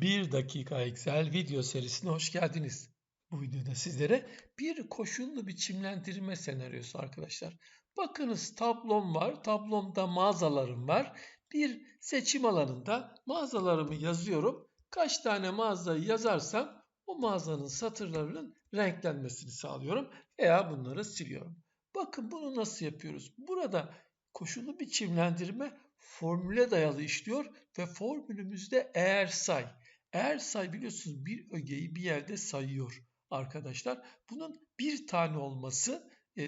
1 dakika Excel video serisine hoş geldiniz. Bu videoda sizlere bir koşullu biçimlendirme senaryosu arkadaşlar. Bakınız tablom var. Tablomda mağazalarım var. Bir seçim alanında mağazalarımı yazıyorum. Kaç tane mağazayı yazarsam o mağazanın satırlarının renklenmesini sağlıyorum veya bunları siliyorum. Bakın bunu nasıl yapıyoruz? Burada koşullu biçimlendirme formüle dayalı işliyor ve formülümüzde eğer say. Eğer say biliyorsunuz bir ögeyi bir yerde sayıyor arkadaşlar. Bunun bir tane olması e,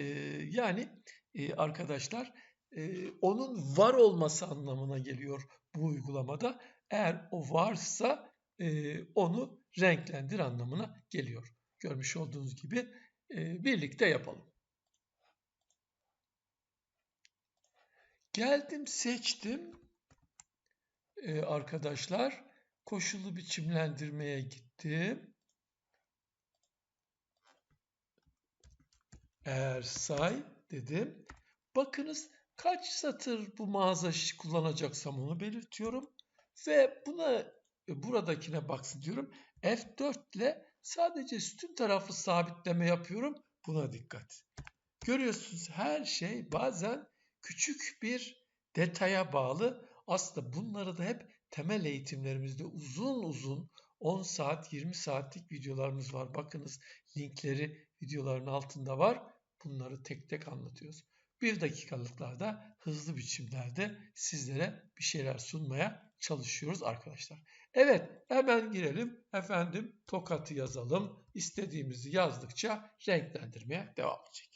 yani e, arkadaşlar e, onun var olması anlamına geliyor bu uygulamada. Eğer o varsa e, onu renklendir anlamına geliyor. Görmüş olduğunuz gibi e, birlikte yapalım. Geldim seçtim ee, arkadaşlar. Koşullu biçimlendirmeye gittim. Eğer say dedim. Bakınız kaç satır bu mağaza kullanacaksam onu belirtiyorum. Ve buna e, buradakine baksın diyorum. F4 ile sadece sütun tarafı sabitleme yapıyorum. Buna dikkat. Görüyorsunuz her şey bazen küçük bir detaya bağlı. Aslında bunları da hep temel eğitimlerimizde uzun uzun 10 saat 20 saatlik videolarımız var. Bakınız linkleri videoların altında var. Bunları tek tek anlatıyoruz. Bir dakikalıklarda hızlı biçimlerde sizlere bir şeyler sunmaya çalışıyoruz arkadaşlar. Evet hemen girelim. Efendim tokatı yazalım. İstediğimizi yazdıkça renklendirmeye devam edecek.